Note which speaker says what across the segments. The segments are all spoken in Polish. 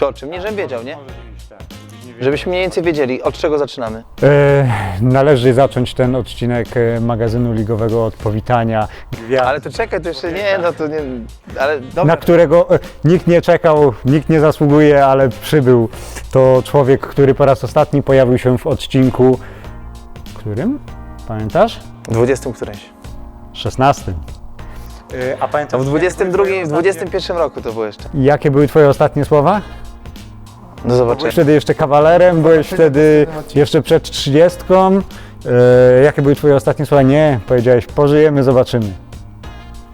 Speaker 1: Czy o czym? Nie, żebym wiedział, nie?
Speaker 2: Tak. Żebyś nie wiedział.
Speaker 1: Żebyśmy mniej więcej wiedzieli, od czego zaczynamy.
Speaker 2: E, należy zacząć ten odcinek e, magazynu ligowego od powitania gwiazd,
Speaker 1: Ale to czekaj, to jeszcze nie, no to nie, ale dobra.
Speaker 2: na którego e, nikt nie czekał, nikt nie zasługuje, ale przybył. To człowiek, który po raz ostatni pojawił się w odcinku. Którym? Pamiętasz?
Speaker 1: 20 którymś.
Speaker 2: 16. A
Speaker 1: No
Speaker 2: pamiętasz?
Speaker 1: w 22, w 21 roku to było jeszcze.
Speaker 2: Jakie były Twoje ostatnie słowa?
Speaker 1: Do
Speaker 2: Byłeś
Speaker 1: zobaczenia.
Speaker 2: wtedy jeszcze kawalerem, byłeś wtedy jeszcze przed 30. E, jakie były Twoje ostatnie słowa? Nie, powiedziałeś, pożyjemy, zobaczymy.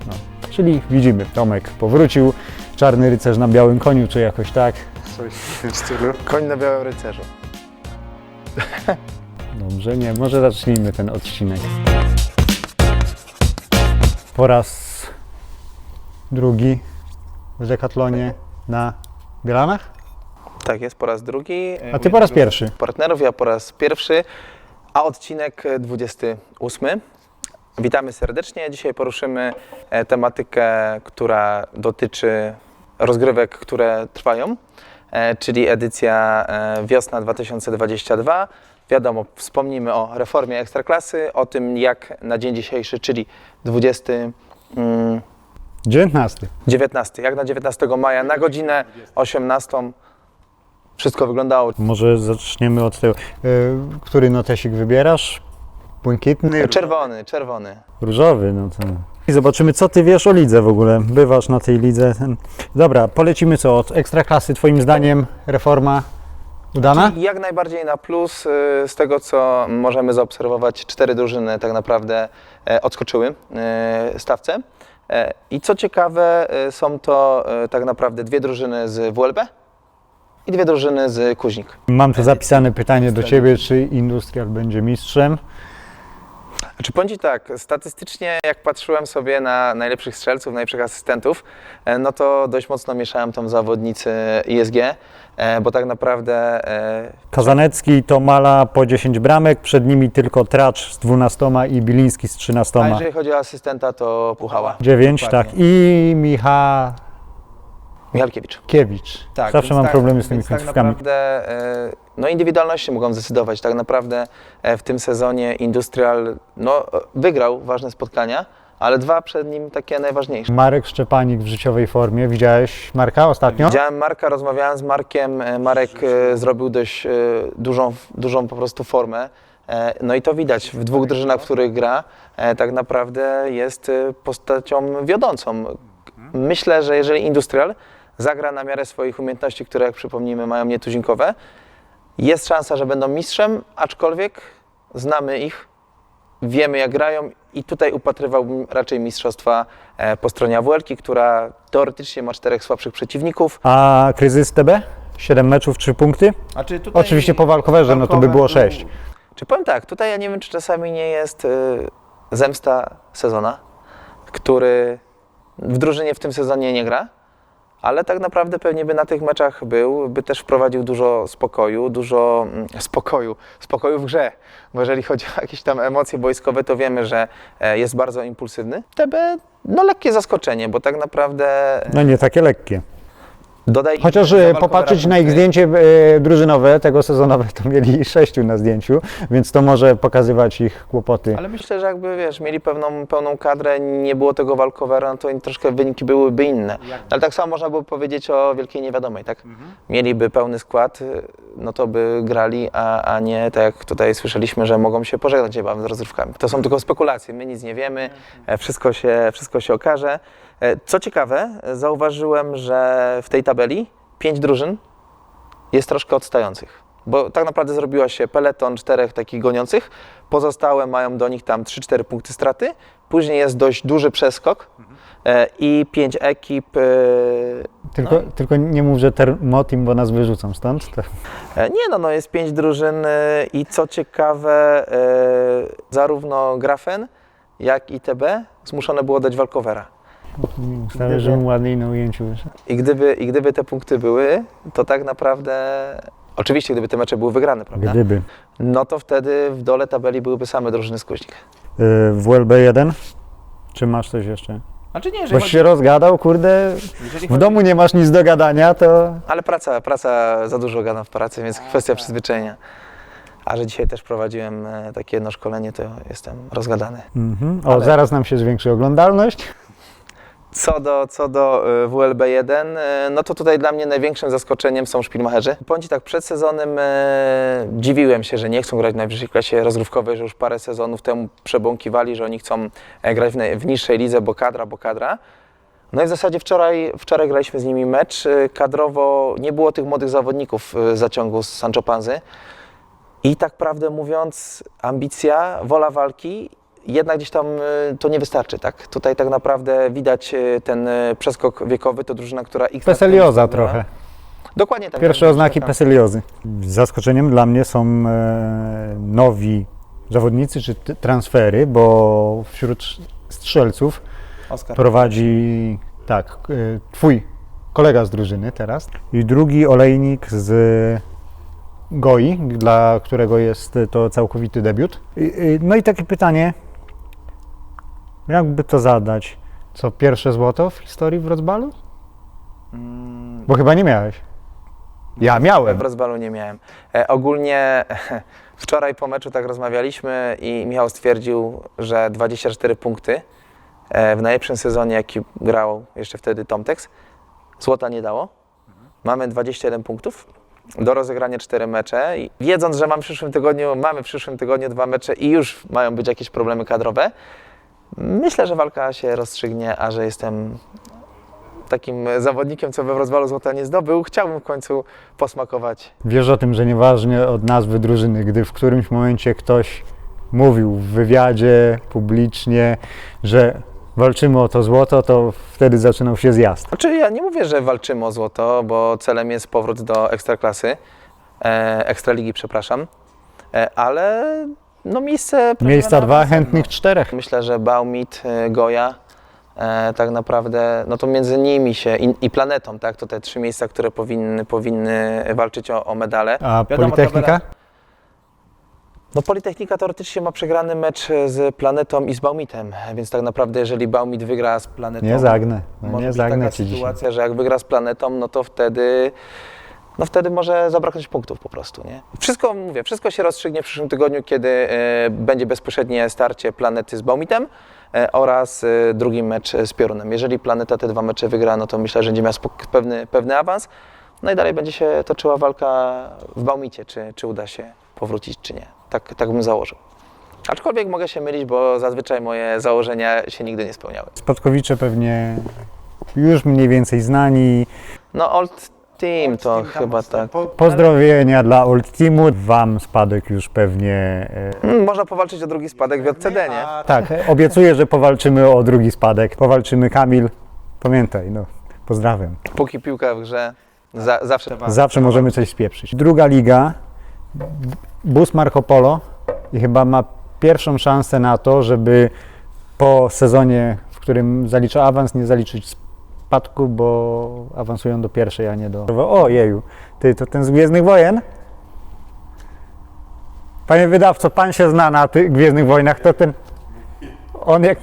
Speaker 2: No. Czyli widzimy, Tomek powrócił, czarny rycerz na białym koniu, czy jakoś tak. Coś w tym stylu.
Speaker 1: Koń na białym rycerzu.
Speaker 2: Dobrze, nie, może zacznijmy ten odcinek. Po raz drugi w dekatlonie na Bielanach?
Speaker 1: Tak jest, po raz drugi.
Speaker 2: A Ty po raz pierwszy.
Speaker 1: Partnerów, ja po raz pierwszy, a odcinek e, 28. Witamy serdecznie. Dzisiaj poruszymy e, tematykę, która dotyczy rozgrywek, które trwają, e, czyli edycja e, wiosna 2022. Wiadomo, wspomnimy o reformie Ekstraklasy, o tym jak na dzień dzisiejszy, czyli 20, mm,
Speaker 2: 19.
Speaker 1: 19, jak na 19 maja na godzinę 18 wszystko wyglądało.
Speaker 2: Może zaczniemy od tego. E, który notesik wybierasz? Błękitny?
Speaker 1: Czerwony, czerwony.
Speaker 2: Różowy, no to. I zobaczymy, co ty wiesz o lidze w ogóle. Bywasz na tej lidze. Ten... Dobra, polecimy co? Od ekstraklasy, twoim zdaniem, reforma udana?
Speaker 1: Jak najbardziej na plus. y, Z tego, co możemy zaobserwować, cztery drużyny tak naprawdę e, odskoczyły e, stawce. E, I co ciekawe, e, są to e, tak naprawdę dwie drużyny z WLB i dwie drużyny z Kuźnik.
Speaker 2: Mam tu zapisane pytanie do ciebie, czy Industrial będzie mistrzem?
Speaker 1: Znaczy powiem Ci tak, statystycznie jak patrzyłem sobie na najlepszych strzelców, najlepszych asystentów, e, no to dość mocno mieszałem tam zawodnicy ISG, e, bo tak naprawdę e,
Speaker 2: Kazanecki to Mala po 10 bramek, przed nimi tylko Tracz z 12 i Biliński z 13.
Speaker 1: a jeżeli chodzi o asystenta, to Puchała.
Speaker 2: 9, tak. I Michał
Speaker 1: Michalkiewicz.
Speaker 2: Kiewicz.
Speaker 1: Tak,
Speaker 2: Zawsze
Speaker 1: więc
Speaker 2: mam
Speaker 1: tak,
Speaker 2: problemy z tymi
Speaker 1: więc tak
Speaker 2: końcówkami.
Speaker 1: naprawdę, e, no indywidualności mogą zdecydować. Tak naprawdę e, w tym sezonie Industrial no, e, wygrał ważne spotkania, ale dwa przed nim takie najważniejsze.
Speaker 2: Marek Szczepanik w życiowej formie. Widziałeś Marka ostatnio?
Speaker 1: Widziałem Marka, rozmawiałem z Markiem. e, Marek e, zrobił dość e, dużą, dużą po prostu formę. E, No i to widać w dwóch drużynach, w których gra, e, tak naprawdę jest e, postacią wiodącą. Myślę, że jeżeli Industrial zagra na miarę swoich umiejętności, które jak przypomnijmy mają nietuzinkowe, jest szansa, że będą mistrzem, aczkolwiek znamy ich, wiemy jak grają i tutaj upatrywałbym raczej mistrzostwa e, po stronie AWL-ki, która teoretycznie ma czterech słabszych przeciwników.
Speaker 2: A kryzys TB? 7 meczów, 3 punkty?
Speaker 1: Tutaj
Speaker 2: Oczywiście po walkowerze, no to by było 6.
Speaker 1: Czy powiem tak, tutaj ja nie wiem, czy czasami nie jest y, zemsta sezona, który w drużynie w tym sezonie nie gra, ale tak naprawdę pewnie by na tych meczach był, by też wprowadził dużo spokoju, dużo mm, spokoju, spokoju w grze, bo jeżeli chodzi o jakieś tam emocje boiskowe, to wiemy, że e, jest bardzo impulsywny. TB, no lekkie zaskoczenie, bo tak naprawdę e,
Speaker 2: No nie takie lekkie.
Speaker 1: Dodaj...
Speaker 2: Chociaż e, popatrzeć na ich zdjęcie e, drużynowe, tego sezonowe, to mieli 6 na zdjęciu, więc to może pokazywać ich kłopoty.
Speaker 1: Ale myślę, że jakby wiesz, mieli pewną, pełną kadrę, nie było tego walkowera, no to troszkę wyniki byłyby inne. Ale tak samo można było powiedzieć o wielkiej niewiadomej, tak? Mieliby pełny skład, y, no to by grali, a, a nie tak jak tutaj słyszeliśmy, że mogą się pożegnać niebawem z rozrywkami. To są tylko spekulacje, my nic nie wiemy, e, wszystko się, wszystko się okaże. E, Co ciekawe, e, zauważyłem, że w tej tabeli pięć drużyn jest troszkę odstających. Bo tak naprawdę zrobiła się peleton czterech takich goniących, pozostałe mają do nich tam 3-4 punkty straty, później jest dość duży przeskok e, i pięć ekip.
Speaker 2: Tylko, tylko nie mów, że Termotim, bo nas wyrzucą stąd. To...
Speaker 1: nie no, no jest pięć drużyn i co ciekawe, zarówno Grafen, jak i TB zmuszone było dać walkowera.
Speaker 2: Ustawię, że ładniej na ujęciu.
Speaker 1: I gdyby, I gdyby te punkty były, to tak naprawdę, oczywiście gdyby te mecze były wygrane, prawda?
Speaker 2: Gdyby.
Speaker 1: No to wtedy w dole tabeli byłyby same drużyny z Kuźnik.
Speaker 2: Y, W WLB 1? Czy masz coś jeszcze?
Speaker 3: Znaczy nie,
Speaker 2: Boś się rozgadał, kurde,
Speaker 3: jeżeli
Speaker 2: w
Speaker 3: chodzi-
Speaker 2: domu nie masz nic do gadania, to
Speaker 1: Ale praca, praca, za dużo gadam w pracy, więc kwestia przyzwyczajenia. A że dzisiaj też prowadziłem e, takie jedno szkolenie, to jestem rozgadany.
Speaker 2: mhm. o,
Speaker 1: Ale-
Speaker 2: zaraz nam się zwiększy oglądalność.
Speaker 1: Co do, co do e, WLB1, e, no to tutaj dla mnie największym zaskoczeniem są szpilmacherzy. Ci tak, przed sezonem e, dziwiłem się, że nie chcą grać w najwyższej klasie rozgrywkowej, że już parę sezonów temu przebąkiwali, że oni chcą e, grać w, w niższej lidze, bo kadra, bo kadra. No i w zasadzie wczoraj, wczoraj graliśmy z nimi mecz. Kadrowo nie było tych młodych zawodników e, zaciągu z Sancho Panzy. I tak prawdę mówiąc, ambicja, wola walki, jednak gdzieś tam y, to nie wystarczy, tak? Tutaj tak naprawdę widać y, ten y, przeskok wiekowy, to drużyna, która... X
Speaker 2: Peselioza trochę.
Speaker 1: Dokładnie tak.
Speaker 2: Pierwsze
Speaker 1: tak,
Speaker 2: oznaki
Speaker 1: tak.
Speaker 2: peseliozy. Zaskoczeniem dla mnie są e, nowi zawodnicy czy transfery, bo wśród strzelców
Speaker 1: Oskar.
Speaker 2: prowadzi tak, e, twój kolega z drużyny teraz i drugi olejnik z Goi, dla którego jest to całkowity debiut. No i takie pytanie, jakby to zadać? Co, pierwsze złoto w historii w Rozbalu?
Speaker 1: Mm,
Speaker 2: Bo chyba nie miałeś. Ja miałem.
Speaker 1: W rozbalu nie miałem. E, ogólnie wczoraj po meczu tak rozmawialiśmy i Michał stwierdził, że 24 punkty e, w najlepszym sezonie, jaki grał jeszcze wtedy Tomtex, złota nie dało. Mamy 21 punktów. Do rozegrania 4 mecze i wiedząc, że mam w przyszłym tygodniu, mamy w przyszłym tygodniu dwa mecze i już mają być jakieś problemy kadrowe, myślę, że walka się rozstrzygnie, a że jestem takim zawodnikiem, co we rozwalu złota nie zdobył, chciałbym w końcu posmakować
Speaker 2: Wiesz o tym, że nieważnie od nazwy drużyny, gdy w którymś momencie ktoś mówił w wywiadzie publicznie, że walczymy o to złoto, to wtedy zaczynał się zjazd.
Speaker 1: Znaczy ja nie mówię, że walczymy o złoto, bo celem jest powrót do ekstraklasy, e, ekstraligi, przepraszam, e, ale no miejsce...
Speaker 2: Miejsca dwa, chętnych czterech.
Speaker 1: Myślę, że Baumit, e, Goja, e, tak naprawdę, no to między nimi się i, i planetą, tak, to te trzy miejsca, które powinny, powinny walczyć o, o medale.
Speaker 2: A
Speaker 1: Wiadomo,
Speaker 2: Politechnika?
Speaker 1: No Politechnika teoretycznie ma przegrany mecz z Planetą i z Baumitem, więc tak naprawdę jeżeli Baumit wygra z Planetą...
Speaker 2: Nie zagnę. No
Speaker 1: może
Speaker 2: nie
Speaker 1: być
Speaker 2: zagnę
Speaker 1: taka
Speaker 2: ci dzisiaj.
Speaker 1: sytuacja, że jak wygra z Planetą, no to wtedy... No wtedy może zabraknąć punktów po prostu, nie? Wszystko, mówię, wszystko się rozstrzygnie w przyszłym tygodniu, kiedy e, będzie bezpośrednie starcie Planety z Baumitem e, oraz e, drugi mecz z Piorunem. Jeżeli Planeta te dwa mecze wygra, no to myślę, że będzie miał spok- pewny, pewny awans. No i dalej będzie się toczyła walka w Baumicie, czy, czy uda się powrócić, czy nie. Tak, tak bym założył. Aczkolwiek mogę się mylić, bo zazwyczaj moje założenia się nigdy nie spełniały.
Speaker 2: Spadkowicze pewnie już mniej więcej znani.
Speaker 1: No Old Team to chyba tak.
Speaker 2: Pozdrowienia dla Old Teamu. Wam spadek już pewnie... e,
Speaker 1: Mm, Można powalczyć o drugi spadek w JCD, nie?
Speaker 2: Tak, obiecuję, że powalczymy o drugi spadek. Powalczymy Kamil. Pamiętaj, no. Pozdrawiam.
Speaker 1: Póki piłka w grze, za, zawsze
Speaker 2: Zawsze możemy coś spieprzyć. Druga liga, bus Marco Polo i chyba ma pierwszą szansę na to, żeby po sezonie, w którym zalicza awans, nie zaliczyć spadku, bo awansują do pierwszej, a nie do... O jeju, ty, to ten z Gwiezdnych Wojen? Panie wydawco, pan się zna na tych Gwiezdnych Wojnach, to ten... On jak...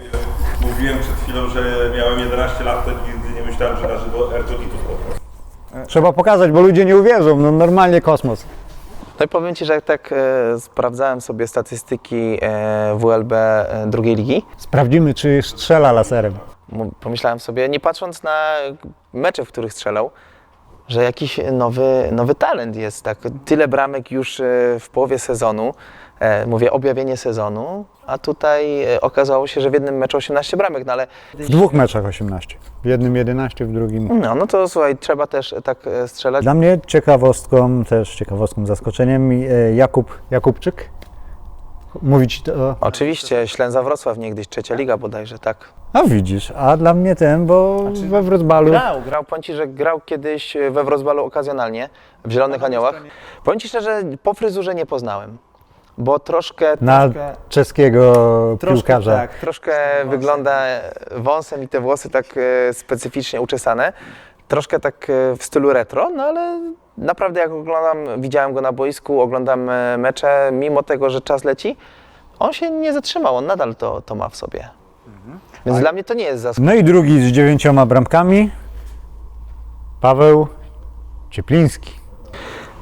Speaker 4: Mówiłem przed chwilą, że miałem 11 lat, to nigdy nie myślałem, że na żywo R2 spotkam.
Speaker 2: Trzeba pokazać, bo ludzie nie uwierzą, no normalnie kosmos.
Speaker 1: No i powiem Ci, że jak tak e, sprawdzałem sobie statystyki e, WLB e, drugiej ligi,
Speaker 2: Sprawdzimy, czy strzela laserem.
Speaker 1: Pomyślałem sobie, nie patrząc na mecze, w których strzelał, że jakiś nowy, nowy talent jest. Tak? Tyle bramek już e, w połowie sezonu, e, mówię objawienie sezonu, a tutaj e, okazało się, że w jednym meczu 18 bramek, no ale
Speaker 2: W dwóch meczach 18. W jednym 11, w drugim.
Speaker 1: no, no to słuchaj, trzeba też tak strzelać.
Speaker 2: Dla mnie ciekawostką, też ciekawostką, zaskoczeniem Jakub Jakubczyk. Mówić to.
Speaker 1: Oczywiście, Ślęza Wrocław niegdyś, trzecia liga bodajże, tak.
Speaker 2: A widzisz, a dla mnie ten, bo we Wrocławiu.
Speaker 1: Grał, grał, powiem Ci, że grał kiedyś we Wrocławiu okazjonalnie, w Zielonych Aniołach. Powiem Ci szczerze, po fryzurze nie poznałem, bo troszkę,
Speaker 2: Na
Speaker 1: troszkę,
Speaker 2: czeskiego
Speaker 1: troszkę,
Speaker 2: piłkarza.
Speaker 1: tak, troszkę wygląda wąsem i te włosy tak e, specyficznie uczesane, troszkę tak e, w stylu retro, no ale naprawdę jak oglądam, widziałem go na boisku, oglądam e, mecze, mimo tego, że czas leci, on się nie zatrzymał, on nadal to, to ma w sobie. Więc dla mnie to nie jest zaskoczenie.
Speaker 2: No i drugi z dziewięcioma bramkami, Paweł Ciepliński.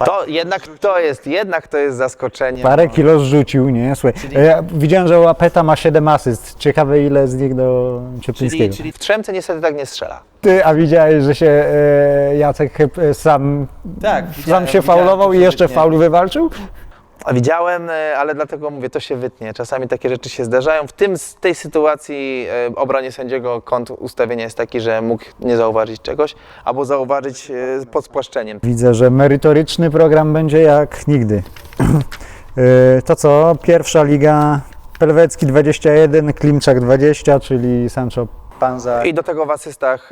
Speaker 1: To jednak to jest, jednak to jest zaskoczenie.
Speaker 2: Parę kilo zrzucił, nie? Słuchaj, ja widziałem, że Łapeta ma 7 asyst. Ciekawe ile z nich do Cieplińskiego.
Speaker 1: Czyli, czyli w Trzemce niestety tak nie strzela.
Speaker 2: Ty, a widziałeś, że się e, Jacek e, sam,
Speaker 1: Tak,
Speaker 2: sam się
Speaker 1: widziałem,
Speaker 2: faulował i jeszcze
Speaker 1: wytnie.
Speaker 2: faul wywalczył?
Speaker 1: A Widziałem, e, ale dlatego mówię, to się wytnie. Czasami takie rzeczy się zdarzają. W tym, z tej sytuacji e, obronie sędziego kąt ustawienia jest taki, że mógł nie zauważyć czegoś, albo zauważyć e, pod spłaszczeniem.
Speaker 2: Widzę, że merytoryczny program będzie jak nigdy. To co? Pierwsza liga Pelwecki 21, Klimczak 20, czyli Sancho Panza
Speaker 1: I do tego w asystach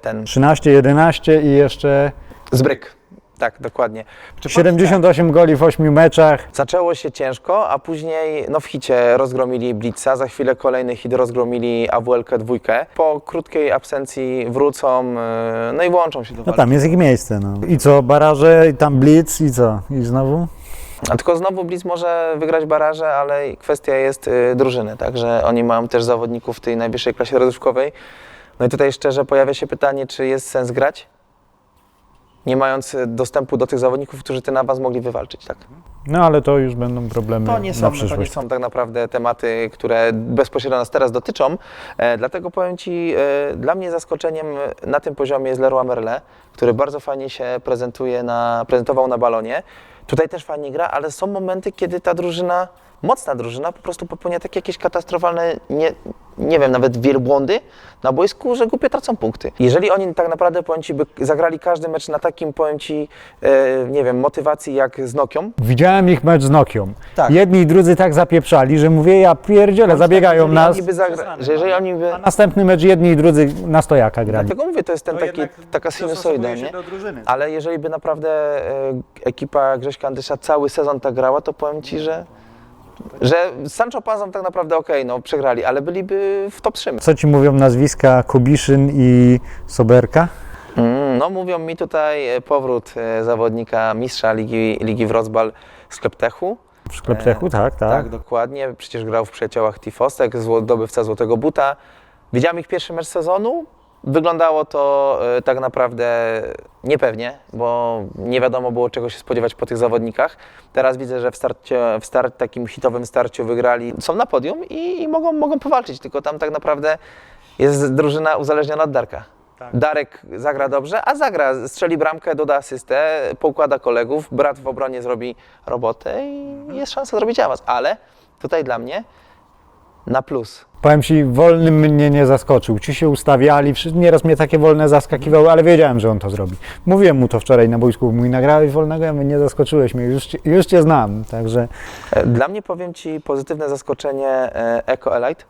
Speaker 1: ten
Speaker 2: 13, 11 i jeszcze
Speaker 1: zbryk. Tak, dokładnie.
Speaker 2: 78 goli w 8 meczach.
Speaker 1: Zaczęło się ciężko, a później no w hicie rozgromili Blitza, za chwilę kolejny hit rozgromili AWL-kę dwójkę. Po krótkiej absencji wrócą, e, no i włączą się do
Speaker 2: No
Speaker 1: walki.
Speaker 2: tam jest ich miejsce. No. I co, baraże, i tam blitz i co? I znowu?
Speaker 1: A tylko znowu Blitz może wygrać baraże, ale kwestia jest y, drużyny, także oni mają też zawodników w tej najwyższej klasie rozrywkowej. No i tutaj szczerze pojawia się pytanie, czy jest sens grać, nie mając y, dostępu do tych zawodników, którzy ten awans mogli wywalczyć, tak?
Speaker 2: No ale to już będą problemy
Speaker 1: To nie,
Speaker 2: na
Speaker 1: są, to nie
Speaker 2: przyszłość.
Speaker 1: są tak naprawdę tematy, które bezpośrednio nas teraz dotyczą. E, dlatego powiem Ci, e, dla mnie zaskoczeniem na tym poziomie jest Leroy Merle, który bardzo fajnie się prezentuje na, prezentował na balonie. Tutaj też fajnie gra, ale są momenty, kiedy ta drużyna, mocna drużyna, po prostu popełnia takie jakieś katastrofalne, nie, nie wiem, nawet wielbłądy na boisku, że głupio tracą punkty. Jeżeli oni tak naprawdę, powiem Ci, by zagrali każdy mecz na takim, powiem Ci, e, nie wiem, motywacji jak z Nokią,
Speaker 2: Widziałem ich mecz z Nokią.
Speaker 1: Tak.
Speaker 2: Jedni i drudzy tak zapieprzali, że mówię, ja pierdzielę, zabiegają
Speaker 1: jeżeli
Speaker 2: nas.
Speaker 1: Oni by zagra- że jeżeli oni by...
Speaker 2: A następny mecz jedni i drudzy na stojaka grali.
Speaker 1: Dlatego mówię, to jest ten taki, taka sinusoida, nie? Ale jeżeli by naprawdę e, ekipa Grześka Andysza cały sezon tak grała, to powiem Ci, że, że Sancho Panzą tak naprawdę okej, no przegrali, ale byliby w top 3.
Speaker 2: Co ci mówią nazwiska Kubiszyn i Soberka?
Speaker 1: Mm, no mówią mi tutaj e, powrót e, zawodnika mistrza Ligi, Ligi Wrocław z Kleptechu.
Speaker 2: W Szkleptechu, tak, tak.
Speaker 1: Tak, dokładnie. Przecież grał w przyjaciołach Tifostek, zdobywca Złotego Buta. Widziałem ich pierwszy mecz sezonu. Wyglądało to e, tak naprawdę niepewnie, bo nie wiadomo było czego się spodziewać po tych zawodnikach. Teraz widzę, że w, starcie, w start, takim hitowym starciu wygrali, są na podium i, i mogą, mogą powalczyć, tylko tam tak naprawdę jest drużyna uzależniona od Darka. Darek zagra dobrze, a zagra, strzeli bramkę, doda asystę, poukłada kolegów, brat w obronie zrobi robotę i jest szansa zrobić awans. Ale tutaj dla mnie na plus.
Speaker 2: Powiem ci, wolny mnie nie zaskoczył. Ci się ustawiali, nieraz mnie takie wolne zaskakiwały, ale wiedziałem, że on to zrobi. Mówiłem mu to wczoraj na boisku, mój nagrałeś wolnego, ja mówię, nie zaskoczyłeś mnie, już, cię- już cię znam, także
Speaker 1: E, Dla mnie powiem Ci pozytywne zaskoczenie e, Eco Elite.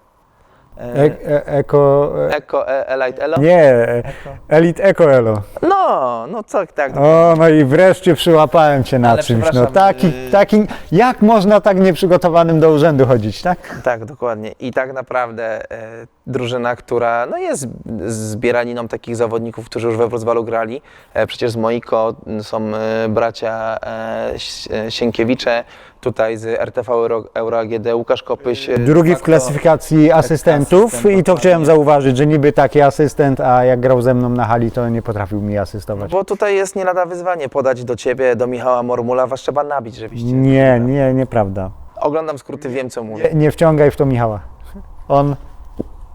Speaker 1: E,
Speaker 2: e, e, eko... E,
Speaker 1: Eco e, Elite Elo.
Speaker 2: nie, e, Elite Eko Elo.
Speaker 1: No, no co tak.
Speaker 2: O, no i wreszcie przyłapałem cię na
Speaker 1: Ale
Speaker 2: czymś. No,
Speaker 1: przepraszam,
Speaker 2: taki,
Speaker 1: y-
Speaker 2: taki, jak można tak nieprzygotowanym do urzędu chodzić, tak?
Speaker 1: Tak, dokładnie. I tak naprawdę e, drużyna, która no jest zbieraniną takich zawodników, którzy już we Wrocławiu grali. E, przecież z Moiko są e, bracia e, e, Sienkiewicze, tutaj z RTV Euro, Euro AGD Łukasz Kopyś. e,
Speaker 2: Drugi w klasyfikacji asystentów
Speaker 1: asystent,
Speaker 2: i to chciałem zauważyć, że niby taki asystent, a jak grał ze mną na hali, to nie potrafił mi asystować.
Speaker 1: Bo tutaj jest nie lada wyzwanie podać do ciebie, do Michała Mormula, was trzeba nabić rzeczywiście.
Speaker 2: Nie, nie, nieprawda.
Speaker 1: Oglądam skróty, wiem co mówię.
Speaker 2: Nie, nie wciągaj w to Michała. On,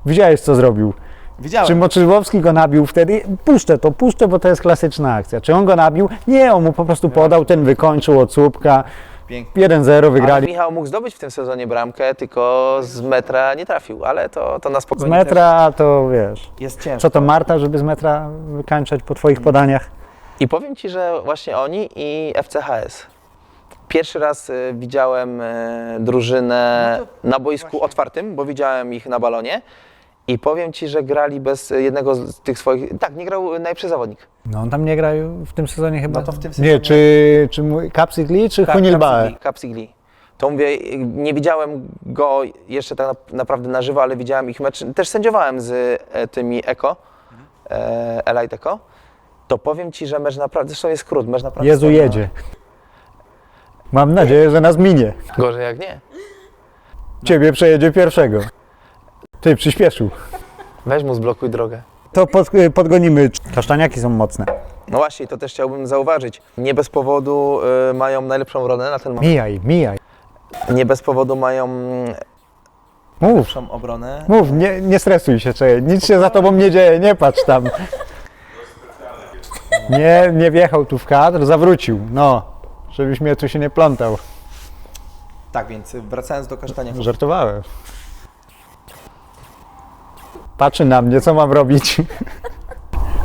Speaker 2: widziałeś co zrobił.
Speaker 1: Widziałem.
Speaker 2: Czy Moczylowski go nabił wtedy? Puszczę to, puszczę, bo to jest klasyczna akcja. Czy on go nabił? Nie, on mu po prostu podał, ten wykończył od słupka.
Speaker 1: Pięknie.
Speaker 2: 1-0
Speaker 1: Ale
Speaker 2: wygrali.
Speaker 1: Michał mógł zdobyć w tym sezonie bramkę, tylko z metra nie trafił, ale to, to na
Speaker 2: Z
Speaker 1: spokojnie
Speaker 2: metra to wiesz.
Speaker 1: też jest ciężko.
Speaker 2: Co to Marta, żeby z metra wykańczać po twoich podaniach?
Speaker 1: I powiem Ci, że właśnie oni i FCHS. Pierwszy raz y, widziałem y, drużynę na boisku otwartym, bo widziałem ich na balonie. I powiem Ci, że grali bez jednego z tych swoich. Tak, nie grał najlepszy zawodnik.
Speaker 2: No on tam nie gra w tym sezonie chyba.
Speaker 1: No to w tym
Speaker 2: Nie,
Speaker 1: sezonie-
Speaker 2: czy, czy mój Kapsygli, czy
Speaker 1: Tak,
Speaker 2: Hunilbae?
Speaker 1: Kapsigli- Kapsigli. To mówię, nie widziałem go jeszcze tak na- naprawdę na żywo, ale widziałem ich mecz. Też sędziowałem z e, tymi Eko, e, Elite Eko. To powiem Ci, że mecz naprawdę, zresztą jest skrót, mecz naprawdę...
Speaker 2: Jezu jedzie. Mam nadzieję, że nas minie.
Speaker 1: Gorzej jak nie.
Speaker 2: Ciebie przejedzie pierwszego. Ty, przyspieszył.
Speaker 1: Weź mu zblokuj drogę.
Speaker 2: To pod, y, podgonimy. Kasztaniaki są mocne.
Speaker 1: No właśnie, to też chciałbym zauważyć. Nie bez powodu y, mają najlepszą obronę na ten moment.
Speaker 2: Mijaj, mijaj.
Speaker 1: Nie bez powodu mają mm,
Speaker 2: Mów,
Speaker 1: lepszą obronę.
Speaker 2: mów, nie, nie stresuj się, czekaj. Nic się za tobą nie dzieje, nie patrz tam. Nie, nie wjechał tu w kadr, zawrócił. No, żebyś mnie tu się nie plątał.
Speaker 1: Tak, więc wracając do kasztania.
Speaker 2: Żartowałem. Patrzy na mnie, co mam robić.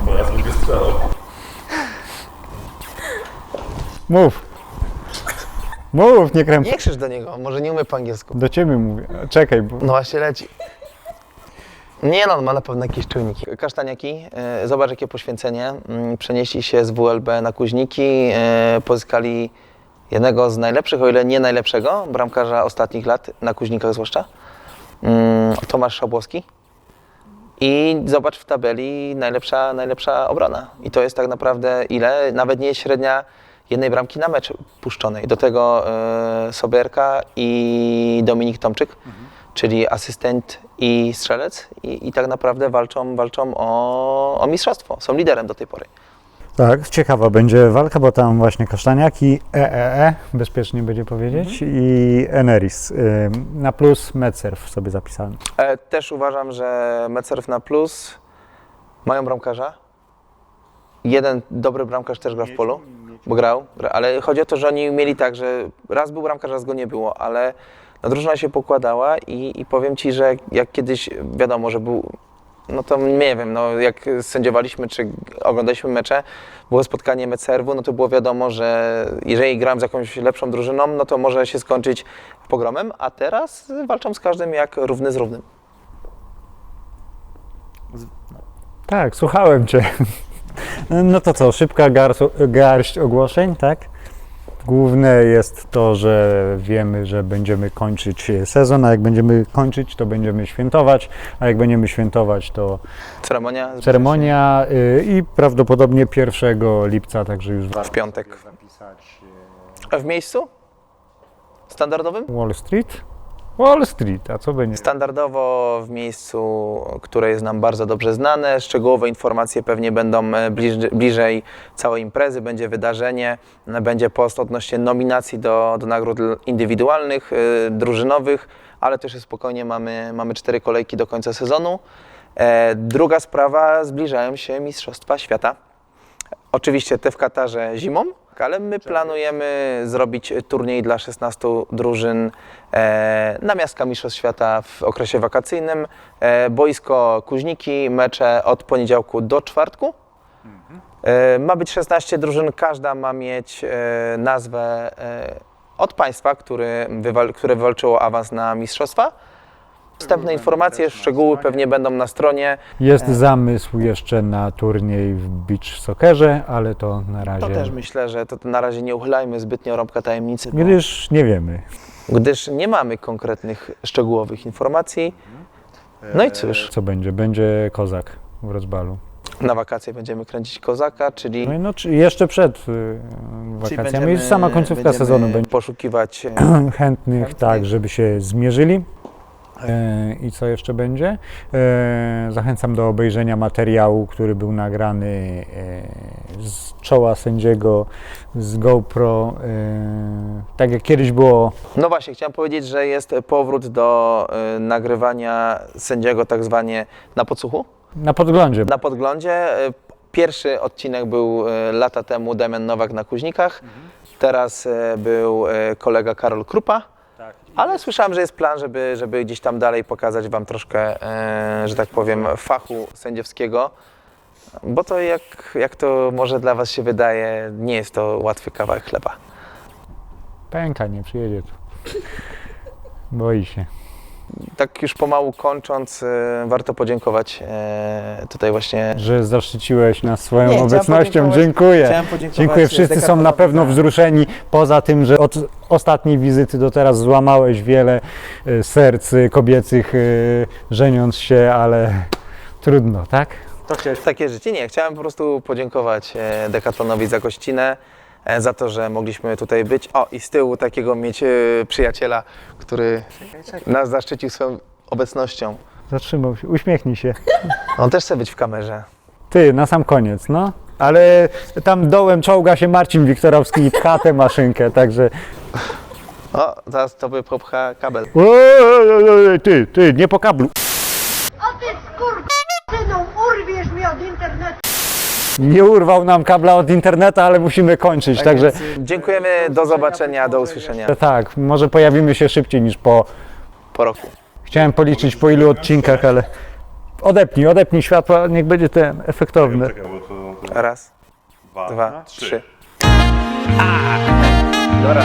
Speaker 4: Bo ja sobie strzelał.
Speaker 2: Mów. Mów, nie kręp.
Speaker 1: Nie krzycz do niego, może nie umie po angielsku.
Speaker 2: Do ciebie mówię. Czekaj, bo...
Speaker 1: No właśnie leci. Nie no, on ma na pewno jakieś czujniki. Kasztaniaki, e, zobacz jakie poświęcenie. Mm, Przenieśli się z WLB na Kuźniki, e, pozyskali jednego z najlepszych, o ile nie najlepszego, bramkarza ostatnich lat, na Kuźnikach zwłaszcza, mm, Tomasz Szabłowski. I zobacz w tabeli najlepsza, najlepsza obrona. I to jest tak naprawdę ile? Nawet nie średnia jednej bramki na mecz puszczonej. Do tego e, Soberka i Dominik Tomczyk, czyli asystent i strzelec. I, I tak naprawdę walczą, walczą o, o mistrzostwo. Są liderem do tej pory.
Speaker 2: Tak, ciekawa będzie walka, bo tam właśnie kasztaniaki, EEE, bezpiecznie będzie powiedzieć, i Eneris. Na plus Metserf sobie zapisałem.
Speaker 1: E, też uważam, że Mecerf na plus mają bramkarza. Jeden dobry bramkarz też gra w polu, bo grał, gra- ale chodzi o to, że oni mieli tak, że raz był bramkarz, raz go nie było, ale no, drużyna się pokładała i, i powiem Ci, że jak kiedyś wiadomo, że był, no to nie wiem, no jak sędziowaliśmy czy oglądaliśmy mecze, było spotkanie Mecerwu, no to było wiadomo, że jeżeli grałem z jakąś lepszą drużyną, no to może się skończyć pogromem, a teraz walczą z każdym jak równy z równym.
Speaker 2: Tak, słuchałem Cię. No to co, szybka garść ogłoszeń, tak? Główne jest to, że wiemy, że będziemy kończyć sezon, a jak będziemy kończyć, to będziemy świętować, a jak będziemy świętować, to
Speaker 1: Ceremonia?
Speaker 2: ceremonia y, i prawdopodobnie 1 lipca, także już
Speaker 1: W piątek. A w miejscu? Standardowym?
Speaker 2: Wall Street? Wall Street, a co będzie?
Speaker 1: Standardowo w miejscu, które jest nam bardzo dobrze znane. Szczegółowe informacje pewnie będą e, bliżej, bliżej całej imprezy. Będzie wydarzenie, e, będzie post odnośnie nominacji do, do nagród indywidualnych, e, drużynowych, ale też spokojnie mamy, mamy cztery kolejki do końca sezonu. E, Druga sprawa, zbliżają się Mistrzostwa Świata. Oczywiście te w Katarze zimą, ale my planujemy zrobić turniej dla 16 drużyn e, na miastka Mistrzostw Świata w okresie wakacyjnym. E, boisko Kuźniki, mecze od poniedziałku do czwartku. E, ma być 16 drużyn, każda ma mieć e, nazwę e, od państwa, który wywal, które wywalczyło awans na mistrzostwa. Wstępne informacje, szczegóły pewnie będą na stronie.
Speaker 2: Jest zamysł jeszcze na turniej w beach soccerze, ale to na
Speaker 1: To
Speaker 2: razie,
Speaker 1: też myślę, że to na razie nie uchylajmy zbytnio rąbka tajemnicy, bo,
Speaker 2: gdyż nie wiemy.
Speaker 1: gdyż nie mamy konkretnych, szczegółowych informacji. No i cóż,
Speaker 2: Co będzie? Będzie kozak w rozbalu.
Speaker 1: na wakacje będziemy kręcić kozaka, czyli,
Speaker 2: No i no, czy jeszcze przed y,
Speaker 1: czyli
Speaker 2: wakacjami, już sama końcówka sezonu będzie
Speaker 1: poszukiwać e,
Speaker 2: chętnych, tak, żeby się zmierzyli. E, I co jeszcze będzie? E, Zachęcam do obejrzenia materiału, który był nagrany e, z czoła sędziego, z GoPro. Tak jak kiedyś było
Speaker 1: No właśnie, chciałem powiedzieć, że jest powrót do nagrywania sędziego tak zwanie na podsłuchu,
Speaker 2: na podglądzie.
Speaker 1: na podglądzie. Pierwszy odcinek był lata temu Damian Nowak na Kuźnikach, teraz y, był kolega Karol Krupa. Ale słyszałem, że jest plan, żeby, żeby gdzieś tam dalej pokazać Wam troszkę, e, że tak powiem, fachu sędziowskiego, bo to jak, jak to może dla Was się wydaje, nie jest to łatwy kawałek chleba.
Speaker 2: Pęka, nie przyjedzie tu. Boi się.
Speaker 1: Tak już pomału kończąc, e, warto podziękować e, tutaj właśnie.
Speaker 2: Że zaszczyciłeś nas swoją
Speaker 1: Nie,
Speaker 2: obecnością. Dziękuję.
Speaker 1: podziękować
Speaker 2: Dziękuję. Wszyscy są na pewno
Speaker 1: za-
Speaker 2: wzruszeni. Poza tym, że od ostatniej wizyty do teraz złamałeś wiele serc kobiecych, żeniąc się, ale trudno, tak?
Speaker 1: To chciałeś takie życie? Nie, chciałem po prostu podziękować Decathlanowi za gościnę, za to, że mogliśmy tutaj być. O, i z tyłu takiego mieć e, przyjaciela, który nas zaszczycił swoją obecnością.
Speaker 2: Zatrzymał się, uśmiechnij się.
Speaker 1: On też chce być w kamerze.
Speaker 2: Ty, na sam koniec, no. Ale tam dołem czołga się Marcin Wiktorowski i pcha tę maszynkę, także...
Speaker 1: O, zaraz to by popcha kabel.
Speaker 2: Ty, ty, nie po kablu.
Speaker 3: A ty skurczyną urwiesz mi od internetu.
Speaker 2: Nie urwał nam kabla od internetu, ale musimy kończyć, także...
Speaker 1: Dziękujemy, do zobaczenia, do usłyszenia
Speaker 2: Tak, może pojawimy się szybciej niż po...
Speaker 1: po roku.
Speaker 2: Chciałem policzyć po ilu odcinkach, ale... Odepnij, odepnij światła, niech będzie ten efektowny.
Speaker 1: Raz,
Speaker 4: dwa,
Speaker 1: dwa,
Speaker 4: trzy.
Speaker 1: trzy. Dobra.